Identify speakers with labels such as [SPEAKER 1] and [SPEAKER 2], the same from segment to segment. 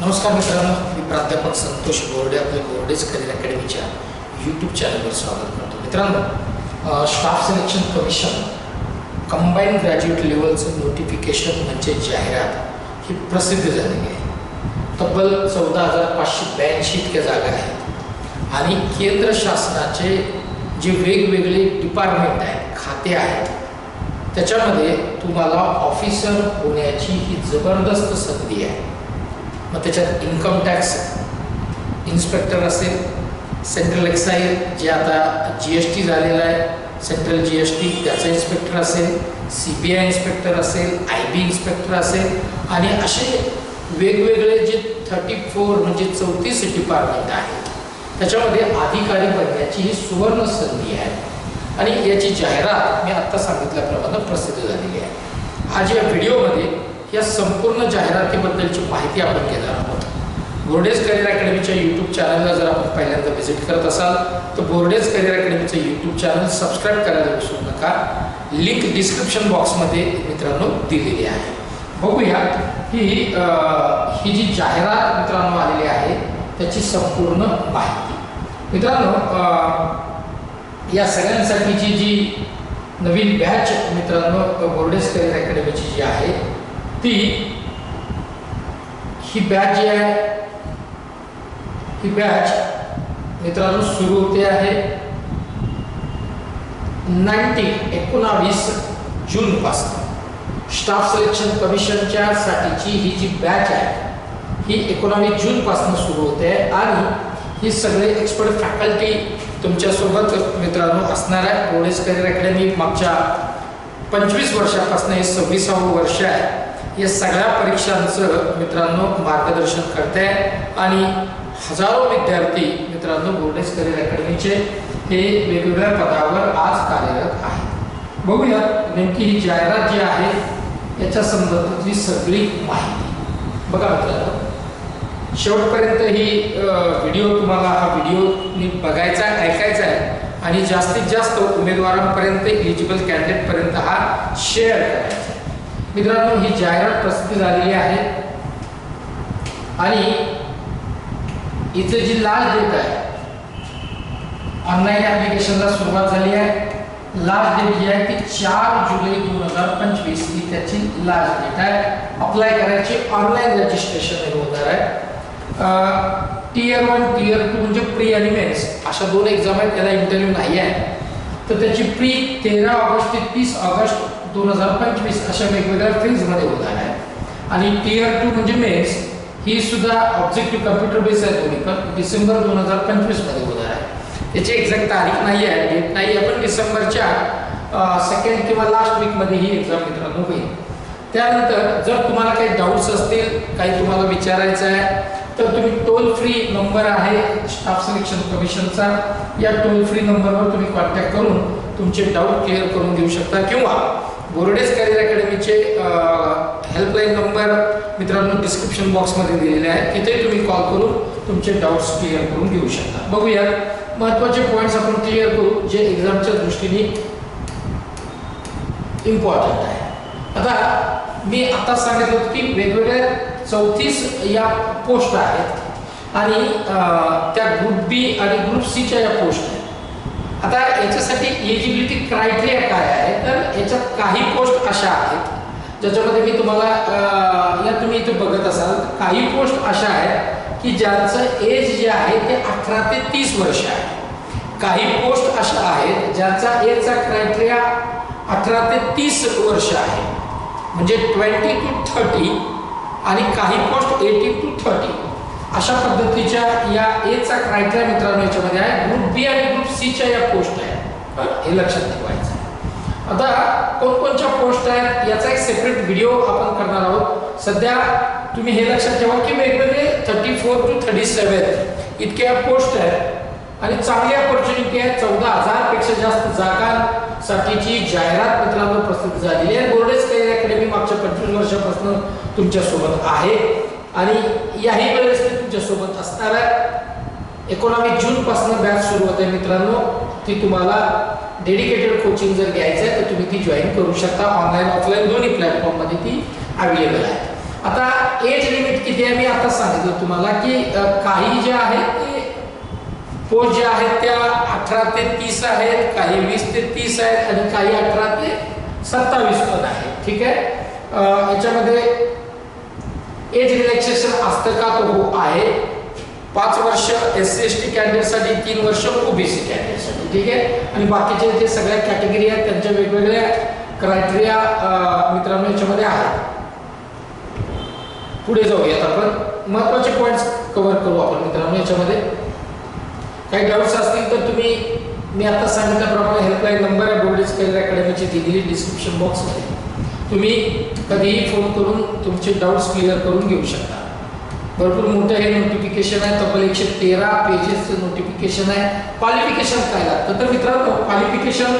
[SPEAKER 1] नमस्कार मित्रांनो मी प्राध्यापक संतोष बोर्डे आपल्या बोर्डेज करिअर अकॅडमीच्या यूट्यूब चॅनलवर स्वागत करतो. मित्रांनो staff selection commission combined graduate लेवलचं notification म्हणजे जाहिरात ही प्रसिद्ध झालेली आहे. तब्बल चौदा हजार पाचशे ब्याऐंशी इतक्या जागा आहेत. आणि केंद्र शासनाचे जे वेगवेगळे डिपार्टमेंट आहेत खाते आहेत त्याच्यामध्ये तुम्हाला ऑफिसर होण्याची ही जबरदस्त संधी आहे. मग त्याच्यात इन्कम टॅक्स इन्स्पेक्टर असेल सेंट्रल एक्साईज जे आता जी एस टी झालेलं आहे सेंट्रल जी एस टी त्याचा इन्स्पेक्टर असेल सी बी आय इन्स्पेक्टर असेल आय बी इन्स्पेक्टर असेल आणि असे वेगवेगळे जे थर्टी फोर म्हणजे चौतीस डिपार्टमेंट आहेत त्याच्यामध्ये अधिकारी बनण्याची ही सुवर्ण संधी आहे. आणि याची जाहिरात मी आत्ता सांगितल्याप्रमाणे प्रसिद्ध झालेली आहे. आज या व्हिडिओमध्ये या संपूर्ण जाहिरातीबद्दलची माहिती आपण घेणार आहोत. बोर्डेज करिअर अकॅडमीच्या यूट्यूब चॅनलला जर आपण पहिल्यांदा व्हिजिट करत असाल तर बोर्डेज करिअर अकॅडमीचं यूट्यूब चॅनल सबस्क्राईब करायला विसरू नका. लिंक डिस्क्रिप्शन बॉक्समध्ये मित्रांनो दिलेली आहे. बघूया ही ही जी जाहिरात मित्रांनो आलेली आहे त्याची संपूर्ण माहिती. मित्रांनो या सगळ्यांसाठीची जी नवीन बॅच मित्रांनो बोर्डेज करिअर अकॅडमीची जी आहे ती ही बॅच जी आहे ही बॅच मित्रांनो सुरू होते आहे नाईन्टीन एकोणावीस जूनपासून स्टाफ सिलेक्शन कमिशनच्या साठीची ही जी बॅच आहे ही एकोणावीस जूनपासून सुरू होते आणि ही सगळे एक्सपर्ट फॅकल्टी तुमच्यासोबत मित्रांनो असणार आहे. बोर्डेज करिअर अकॅडमी मागच्या पंचवीस वर्षापासून हे सव्वीसावं वर्ष आहे. या सगळ्या परीक्षांचं मित्रांनो मार्गदर्शन करते आणि हजारो विद्यार्थी मित्रांनो बोर्डेस करिअर अकॅडमीचे हे वेगवेगळ्या पदावर आज कार्यरत आहेत बघूया नेमकी ही जाहिरात जी आहे याच्या संबंधातली सगळी माहिती बघा मित्रांनो शेवटपर्यंत ही व्हिडिओ तुम्हाला हा व्हिडिओ बघायचा ऐकायचा आहे आणि जास्तीत जास्त उमेदवारांपर्यंत इलिजिबल कॅन्डिडेटपर्यंत हा शेअर करायचा आहे. मित्रांनो ही जाहिरात प्रसिद्ध झालेली आहे. आणि इथे जी लास्ट डेट आहे ऑनलाईन ॲप्लिकेशनला सुरुवात झाली आहे. लास्ट डेट जी आहे ती चार जुलै दोन हजार पंचवीस ही त्याची लास्ट डेट आहे. अप्लाय करायची ऑनलाईन रजिस्ट्रेशन होणार आहे. टीयर वन टीयर टू म्हणजे प्री आणि मेन्स अशा दोन एक्झाम आहेत त्याला इंटरव्ह्यू नाही आहे. तर त्याची प्री तेरा ऑगस्ट ते तीस ऑगस्ट दोन हजार पंचवीस अशा वेगवेगळ्या फेजमध्ये होणार आहे आणि टीयर टू म्हणजे मेन्स ही सुद्धा ऑब्जेक्टिव्ह कम्प्युटर बेस आहे दोन्ही पण. डिसेंबर दोन हजार पंचवीसमध्ये होणार आहे त्याची एक्झॅक्ट तारीख नाही आहे डेट नाही आहे पण डिसेंबरच्या सेकंड किंवा लास्ट वीकमध्ये ही एक्झाम मित्रांनो होईल. त्यानंतर जर तुम्हाला काही डाऊट्स असतील काही तुम्हाला विचारायचं आहे तर तुम्ही टोल फ्री नंबर आहे स्टाफ सिलेक्शन कमिशनचा या टोल फ्री नंबरवर तुम्ही कॉन्टॅक्ट करून तुमचे डाऊट क्लिअर करून घेऊ शकता. किंवा बोर्डेज करिअर अकॅडमीचे हेल्पलाईन नंबर मित्रांनो डिस्क्रिप्शन बॉक्समध्ये दिलेले आहे. तिथे तुम्ही कॉल करून तुमचे डाऊट्स क्लिअर करून घेऊ शकता. बघूया महत्त्वाचे पॉईंट्स आपण क्लिअर करू जे एक्झामच्या दृष्टीने इम्पॉर्टंट आहे. आता मी आता सांगितलं की वेगवेगळ्या चौतीस या पोस्ट आहेत आणि त्या ग्रुप बी आणि ग्रुप सीच्या या पोस्ट आहेत. आता याच्यासाठी एलिजिबिलिटी क्रायटेरिया काय आहे? तर याच्यात काही पोस्ट अशा आहेत ज्याच्यामध्ये मी तुम्हाला या तुम्ही इथे बघत असाल काही पोस्ट अशा आहेत की ज्यांचं एज जे आहे ते अठरा ते तीस वर्ष आहे. काही पोस्ट अशा आहेत ज्यांचा एजचा क्रायटेरिया अठरा ते तीस वर्ष आहे. म्हणजे ट्वेंटी टू थर्टी आणि काही पोस्ट एटीन टू थर्टी अशा पद्धतीच्या या एचा क्रायटेरिया मित्रांनो याच्यामध्ये आहे. ग्रुप बी आणि ग्रुप सीच्या या पोस्ट आहेत. हे लक्षात ठेवायचं आता कोणकोणच्या पोस्ट आहेत याचा एक सेपरेट व्हिडिओ आपण करणार आहोत. सध्या तुम्ही हे लक्षात ठेवा की वेगवेगळे thirty four two thirty seven इतक्या पोस्ट आहेत. आणि चांगली अपॉर्च्युनिटी आहे. चौदा हजारपेक्षा जास्त जागांसाठीची जाहिरात मित्रांनो प्रसिद्ध झालेली आहे. बोर्डेज करिअर अकॅडमी मागच्या पंचवीस वर्षापासून तुमच्यासोबत आहे. आणि याही वेळेस मी तुमच्यासोबत असणार आहे एकोणावीस जूनपासून बॅच सुरू होते मित्रांनो. ती तुम्हाला डेडिकेटेड कोचिंग जर घ्यायचं आहे तर तुम्ही ती जॉईन करू शकता ऑनलाईन ऑफलाईन दोन्ही प्लॅटफॉर्ममध्ये ती अवेलेबल आहे. आता एज लिमिट किती आहे मी आता सांगितलं तुम्हाला की काही जे आहेत ते पोस्ट ज्या आहेत त्या अठरा ते तीस आहेत काही वीस ते तीस आहेत आणि काही अठरा ते सत्तावीस पण आहेत. ठीक आहे? याच्यामध्ये एज रिलॅक्सेशन असतं का तो हो आहे. पाच वर्ष एस सी एस टी कॅन्डिडेटसाठी तीन वर्ष ओबीसी कॅन्डिडेटसाठी ठीक आहे? आणि बाकीचे जे सगळ्या कॅटेगरी आहेत त्यांच्या वेगवेगळ्या क्रायटेरिया मित्रांनो याच्यामध्ये आहेत. पुढे जाऊयात आपण. महत्त्वाचे पॉईंट्स कव्हर करू आपण मित्रांनो याच्यामध्ये. काही डाऊट्स असतील तर तुम्ही मी आता सांगितल्याप्रमाणे हेल्पलाईन नंबर आहे बोर्डेज स्केल अकॅडमीची दिलेली डिस्क्रिप्शन बॉक्समध्ये तुम्ही कधीही फोन करून तुमचे डाऊट्स क्लिअर करून घेऊ शकता. भरपूर मोठं हे नोटिफिकेशन आहे. तब्बल एकशे तेरा पेजेसचं नोटिफिकेशन आहे. क्वालिफिकेशन काय लागतं? तर मित्रांनो क्वालिफिकेशन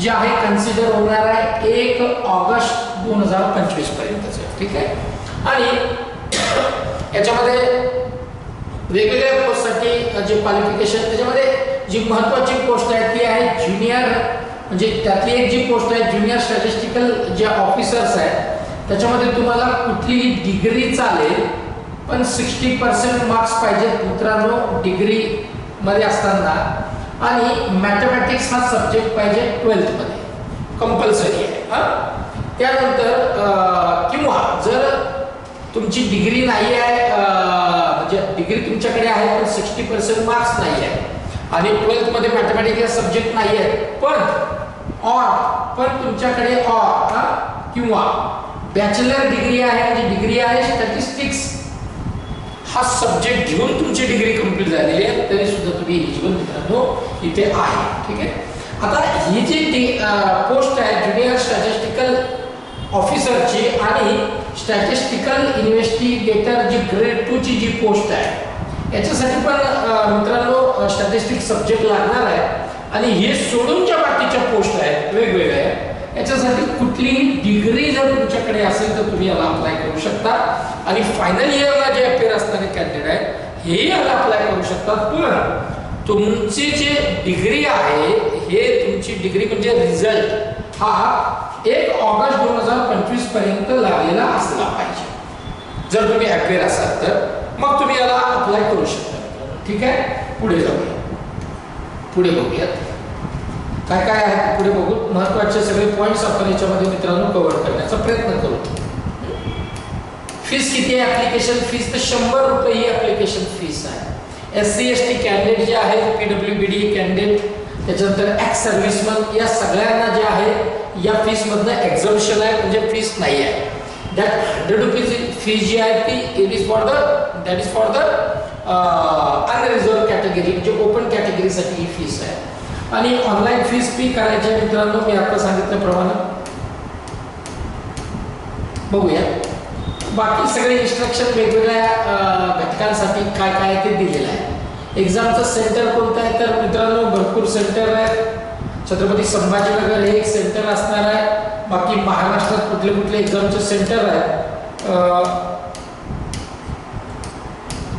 [SPEAKER 1] जे आहे कन्सिडर होणार आहे एक ऑगस्ट दोन हजार पंचवीस पर्यंतचं. ठीक आहे? आणि याच्यामध्ये वेगवेगळ्या पोस्टसाठी जे क्वालिफिकेशन त्याच्यामध्ये जी महत्वाची पोस्ट आहे ती आहे ज्युनियर म्हणजे त्यातली एक जी पोस्ट आहे ज्युनियर स्टॅटिस्टिकल जे ऑफिसर्स आहेत त्याच्यामध्ये तुम्हाला कुठलीही डिग्री चालेल पण सिक्स्टी पर्सेंट मार्क्स पाहिजेत मित्रांनो डिग्रीमध्ये असताना. आणि मॅथमॅटिक्स हा सब्जेक्ट पाहिजे ट्वेल्थमध्ये कंपल्सरी आहे हां? त्यानंतर किंवा जर तुमची डिग्री नाही आहे म्हणजे डिग्री तुमच्याकडे आहे पण सिक्स्टी पर्सेंट मार्क्स नाही आहे आणि ट्वेल्थमध्ये मॅथमॅटिक्स सब्जेक्ट नाही आहे पण ऑर पण तुमच्याकडे ऑर हा? किंवा बॅचलर डिग्री आहे म्हणजे डिग्री आहे स्टॅटिस्टिक्स हा सब्जेक्ट घेऊन तुमची डिग्री कंप्लीट झालेली आहे तरी सुद्धा तुम्ही एलिजिबल मित्रांनो इथे आहे ठीक आहे? आता ही जी पोस्ट आहे ज्युनियर स्टॅटिस्टिकल ऑफिसरची आणि स्टॅटिस्टिकल इन्व्हेस्टिगेटर जी ग्रेड टू ची जी पोस्ट आहे याच्यासाठी पण मित्रांनो स्टॅटिस्टिक सब्जेक्ट लागणार आहे. आणि हे सोडून ज्या बाकीच्या पोस्ट आहेत वेगवेगळ्या. याच्यासाठी कुठलीही डिग्री जर तुमच्याकडे असेल तर तुम्ही याला अप्लाय करू शकता. आणि फायनल इयरला जे अपेअर असणारे कॅन्डिडेट आहेत हेही याला अप्लाय करू शकतात पण तुमची जे डिग्री आहे हे तुमची डिग्री म्हणजे रिझल्ट हा एक ऑगस्ट दोन हजार पंचवीसपर्यंत लागलेला असला पाहिजे. जर तुम्ही अपेअर असाल तर मग तुम्ही याला अप्लाय करू शकता. ठीक आहे? पुढे जाऊया. पुढे बघूयात काय काय आहे? पुढे बघू. महत्त्वाचे सगळे पॉईंट्स आपण याच्यामध्ये मित्रांनो कव्हर करण्याचा प्रयत्न करू. फीस किती आहे? ऍप्लिकेशन फीस तर शंभर रुपये ही ऍप्लिकेशन फीस आहे. S C S T candidate जे आहेत P W B D candidate त्याच्यानंतर एक्स सर्व्हिसमन या सगळ्यांना जे आहे या फीसमधनं एक्झम्पशन आहे म्हणजे फीस नाही आहे. दॅट हंड्रेड रुपीज फी जी आहे ती it is for the that is for the unreserved category म्हणजे ओपन कॅटेगरीसाठी ही फीस आहे. आणि ऑनलाईन फीस पे करायची मित्रांनो मी आता सांगितल्याप्रमाणे बघूया. बाकी सगळे इन्स्ट्रक्शन वेगवेगळ्या घटकांसाठी काय काय आहे ते दिलेलं आहे. एक्झामचं सेंटर कोणतं आहे? तर मित्रांनो भरपूर सेंटर आहे छत्रपती संभाजीनगर हे एक सेंटर असणार आहे. बाकी महाराष्ट्रात कुठले कुठले एक्झामचे सेंटर आहे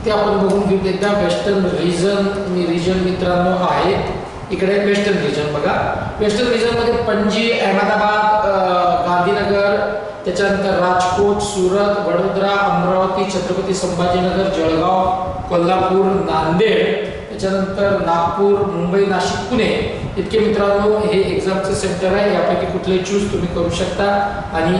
[SPEAKER 1] ते आपण बघून घेऊ एकदा वेस्टर्न रिजन मी रिजन मित्रांनो आहे. इकडे वेस्टर्न रिजन बघा. वेस्टर्न रिजनमध्ये पणजी अहमदाबाद गांधीनगर त्याच्यानंतर राजकोट सुरत वडोदरा अमरावती छत्रपती संभाजीनगर जळगाव कोल्हापूर नांदेड त्याच्यानंतर नागपूर मुंबई नाशिक पुणे. इतके मित्रांनो हे एक्झामचं सेंटर आहे. यापैकी कुठले चूज तुम्ही करू शकता. आणि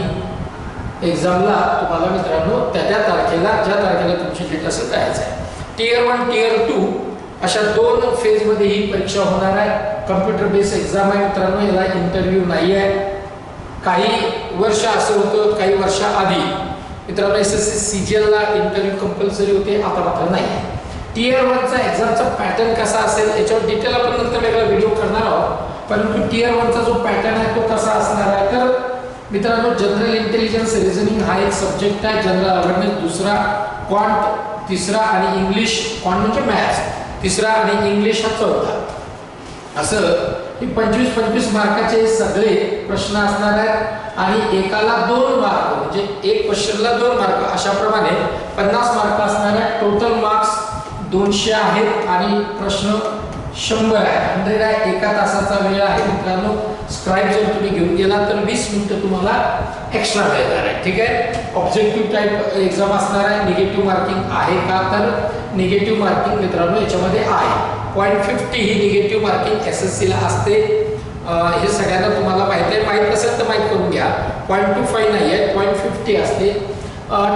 [SPEAKER 1] एक्झामला तुम्हाला मित्रांनो त्या त्या तारखेला ज्या तारखेला तुमची डेट असेल द्यायचं आहे. टीयर वन टीयर टू अशा दोन फेजमध्ये ही परीक्षा होणार आहे. कम्प्युटर बेस एक्झाम आहे मित्रांनो याला इंटरव्ह्यू नाही आहे. काही वर्ष असं होतं काही वर्षाआधी मित्रांनो S S C C G एलला interview compulsory होते आता मात्र नाही. आहे टीयर वनचा एक्झामचा पॅटर्न कसा असेल याच्यावर डिटेल आपण नंतर वेगळा व्हिडिओ करणार आहोत. परंतु टीयर वनचा जो पॅटर्न आहे तो कसा असणार आहे तर मित्रांनो जनरल इंटेलिजन्स रिझनिंग हा एक सब्जेक्ट आहे. जनरल अवेअरनेस दुसरा क्वांट तिसरा आणि इंग्लिश क्वांट म्हणजे मॅथ्स तिसरा आणि इंग्लिश हा चौथा. असं हे पंचवीस पंचवीस मार्काचे सगळे प्रश्न असणार आहेत आणि एकाला दोन मार्क म्हणजे एक क्वेश्चनला दोन मार्क अशा प्रमाणे पन्नास मार्क असणाऱ्या टोटल मार्क्स दोनशे आहेत आणि प्रश्न शंभर आहे. म्हणजे हंड्रेड आहे एका तासाचा वेळ आहे मित्रांनो. स्क्राईब जर तुम्ही घेऊन गेला तर वीस मिनिटं तुम्हाला एक्स्ट्रा मिळणार आहे. ठीक आहे? ऑब्जेक्टिव्ह टाईप एक्झाम असणार आहे. निगेटिव्ह मार्किंग आहे का तर निगेटिव्ह मार्किंग मित्रांनो याच्यामध्ये आहे. पॉईंट फिफ्टी ही निगेटिव्ह मार्किंग एस एस सीला असते. हे सगळ्यांना तुम्हाला माहिती आहे. माहीत नसेल तर माहीत करून घ्या. पॉईंट टू फाईव्ह नाही आहे. पॉईंट फिफ्टी असते.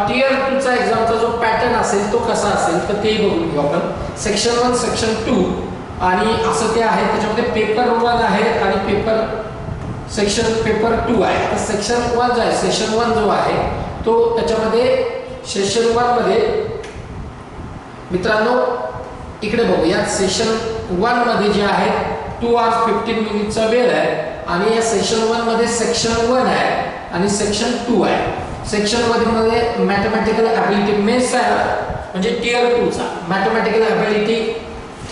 [SPEAKER 1] टीयर टूचा एक्झामचा जो पॅटर्न असेल तो कसा असेल तर तेही बघून घेऊ आपण. सेक्शन वन सेक्शन टू आणि असं ते आहे त्याच्यामध्ये पेपर वन आहे आणि पेपर सेक्शन पेपर टू आहे. तर सेक्शन वन जो आहे सेशन वन जो आहे तो त्याच्यामध्ये सेशन वनमध्ये मित्रांनो इकडे बघूया सेशन वनमध्ये जे आहे टू आवर्स फिफ्टीन मिनिटचा वेळ आहे आणि या सेशन वनमध्ये सेक्शन वन आहे आणि सेक्शन टू आहे. सेक्शनमध्ये मॅथमॅटिकल ॲबिलिटी मेन्स आहे. म्हणजे टीयर टूचा मॅथमॅटिकल ॲबिलिटी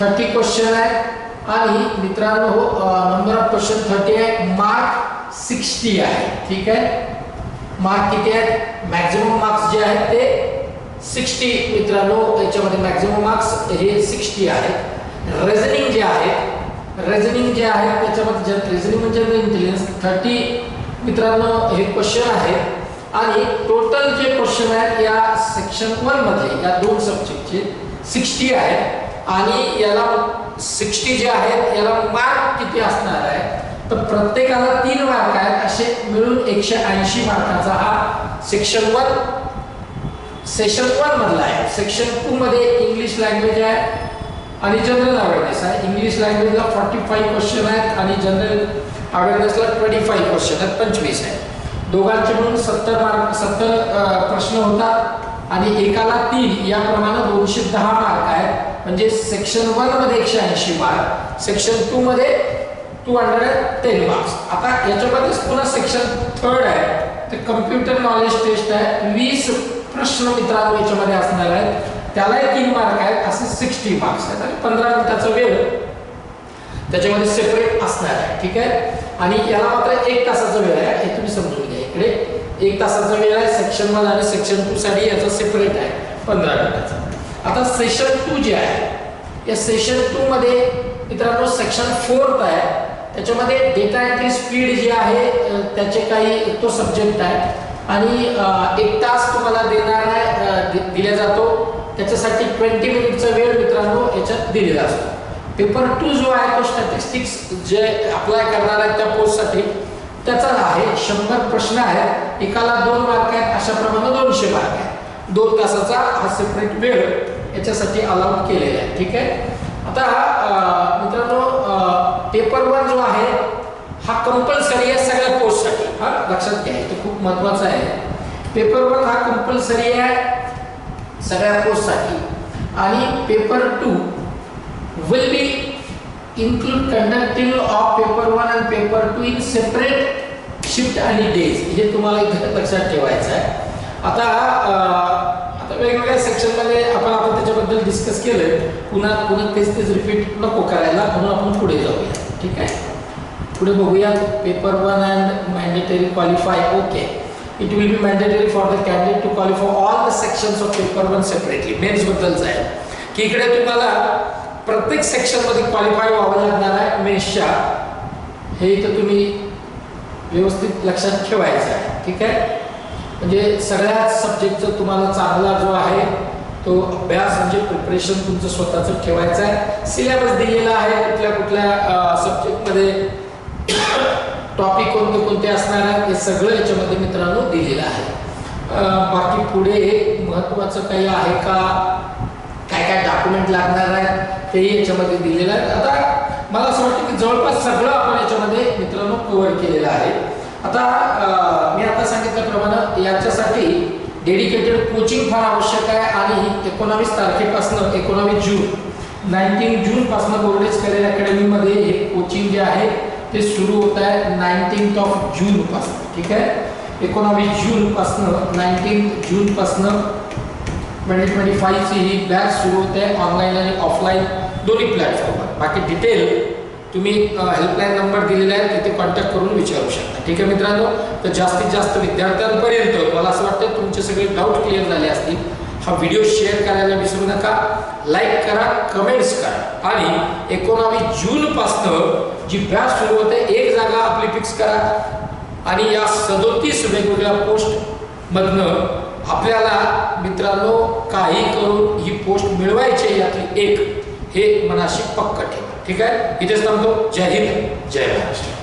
[SPEAKER 1] थर्टी क्वेश्चन आहे. आणि मित्रांनो नंबर ऑफ क्वेश्चन थर्टी आहे. मार्क सिक्स्टी आहे. ठीक आहे? मार्क किती आहेत? मॅक्झिमम मार्क्स जे आहेत ते सिक्स्टी मित्रांनो याच्यामध्ये मॅक्झिमम मार्क्स हे सिक्स्टी आहेत. रेझनिंग जे आहे रेझनिंग जे आहे त्याच्यामध्ये रेझनिंग म्हणजे इंटेलिजन्स थर्टी मित्रांनो हे क्वेश्चन आहेत. आणि टोटल जे क्वेश्चन आहेत या सेक्शन वनमध्ये या दोन सब्जेक्टचे सिक्स्टी आहेत. आणि याला सिक्स्टी जे आहेत याला मार्क किती असणार आहे? तर प्रत्येकाला तीन मार्क आहेत असे मिळून एकशे ऐंशी मार्काचा हा सेक्शन वन सेशन वन मधला आहे. सेक्शन टू मध्ये इंग्लिश लँग्वेज आहे आणि जनरल अवेअरनेस आहे. इंग्लिश लँग्वेजला फॉर्टी फाईव्ह क्वेश्चन आहेत आणि जनरल अवेअरनेसला ट्वेंटी फाईव्ह क्वेश्चन आहेत पंचवीस आहेत. दोघांचे मिळून सत्तर मार्क सत्तर प्रश्न होतात. आणि एकाला तीन याप्रमाणे दोनशे दहा मार्क आहेत. म्हणजे सेक्शन वनमध्ये एकशे ऐंशी मार्क सेक्शन टू मध्ये टू हंड्रेड टेन मार्क्स आता याच्यामध्येच पुन्हा सेक्शन थर्ड आहे. ते कम्प्युटर नॉलेज टेस्ट आहे. वीस प्रश्न मित्रांनो याच्यामध्ये असणार आहेत. त्यालाही तीन मार्क आहेत. असे सिक्स्टी मार्क्स आहेत. आणि पंधरा मिनिटाचा वेळ त्याच्यामध्ये सेपरेट असणार आहे. ठीक आहे? आणि याला मात्र एक तासाचा वेळ आहे. हे तुम्ही समजून घ्या इकडे. एक तासाचा वेळ आहे सेक्शन वन आणि सेक्शन टू साठी याचा सेपरेट आहे पंधरा मिनिटाचा. आता सेशन टू जे आहे या सेशन टू मध्ये मित्रांनो सेक्शन फोर्थ आहे. त्याच्यामध्ये डेटा एंट्री स्पीड जी आहे त्याचे काही तो सब्जेक्ट आहे. आणि एक तास तुम्हाला देणार आहे दि- दिला जातो. त्याच्यासाठी ट्वेंटी मिनिटचा वेळ मित्रांनो याच्यात दिलेला असतो. पेपर टू जो आहे तो स्टॅटिस्टिक्स जे अप्लाय करणार आहे त्या पोस्टसाठी त्याचा आहे शंभर प्रश्न आहेत. एकाला दोन मार्क आहेत अशा प्रमाणे दोनशे मार्क आहेत. दोन तासाचा हा सेपरेट वेळ याच्यासाठी अलाउड केलेला आहे. ठीक आहे? आता मित्रांनो पेपर वन जो आहे हा कंपल्सरी आहे सगळ्या कोर्ससाठी हा लक्षात घ्या तो खूप महत्त्वाचा आहे. पेपर वन हा कंपल्सरी आहे सगळ्या कोर्ससाठी आणि paper two will be include conducting of paper 1 and paper 2 in separate shift आणि डेज हे तुम्हाला इथे लक्षात ठेवायचं आहे. आता आता वेगवेगळ्या सेक्शनमध्ये आपण आता त्याच्याबद्दल डिस्कस केलं पुन्हा पुन्हा तेच तेच रिपीट नको करायला म्हणून आपण पुढे जाऊया. ठीक आहे? पुढे बघूया. Paper one and mandatory qualify okay it will be mandatory for the candidate to qualify all the sections of paper one separately मेन्सबद्दलच आहे की इकडे तुम्हाला प्रत्येक सेक्शनमध्ये क्वालिफाय व्हावं लागणार आहे. मेन्सच्या हे इथं तुम्ही व्यवस्थित लक्षात ठेवायचं आहे ठीक आहे? म्हणजे सगळ्याच सब्जेक्टचं तुम्हाला चांगला जो आहे तो अभ्यास म्हणजे प्रिपरेशन तुमचं स्वतःचं ठेवायचं आहे. सिलेबस दिलेला आहे कुठल्या कुठल्या सब्जेक्टमध्ये टॉपिक कोणते कोणते असणार आहेत हे सगळं याच्यामध्ये मित्रांनो दिलेलं आहे. बाकी पुढे महत्त्वाचं काही आहे का? काय काय डॉक्युमेंट लागणार आहे तेही याच्यामध्ये दिलेलं आहे. आता मला असं वाटतं की जवळपास सगळं आपण याच्यामध्ये मित्रांनो कव्हर केलेलं आहे. आता मी आता सांगितल्याप्रमाणे याच्यासाठी डेडिकेटेड कोचिंग फार आवश्यक आहे आणि एकोणावीस तारखेपासून एकोणावीस जून नाईन्टीन जूनपासून बोर्डेज करिअर अकॅडमीमध्ये हे कोचिंग जे आहे ते सुरू होत आहे नाईन्टीन्थ ऑफ जूनपासून ठीक आहे? एकोणावीस जूनपासून नाईन्टीन जूनपासून ट्वेंटी ट्वेंटी फाईव्हची ही बॅच सुरू होते ऑनलाईन आणि ऑफलाईन दोन्ही प्लॅटफॉर्म बाकी डिटेल तुम्ही हेल्पलाईन नंबर दिलेला आहे तिथे कॉन्टॅक्ट करून विचारू शकता. ठीक आहे मित्रांनो? तर जास्तीत जास्त विद्यार्थ्यांपर्यंत मला असं वाटतं तुमचे सगळे डाऊट क्लिअर झाले असतील. हा व्हिडिओ शेअर करायला विसरू नका. लाईक करा कमेंट्स करा. आणि एकोणावीस जूनपासनं जी बॅच सुरू होते एक जागा आपली फिक्स करा. आणि या सदोतीस वेगवेगळ्या पोस्टमधनं आपल्याला मित्रांनो काही करून ही पोस्ट मिळवायची यातली एक. हे मनाशी पक्क ठेवा. ठीक आहे? इथेच थांबतो. जय हिंद. जय महाराष्ट्र.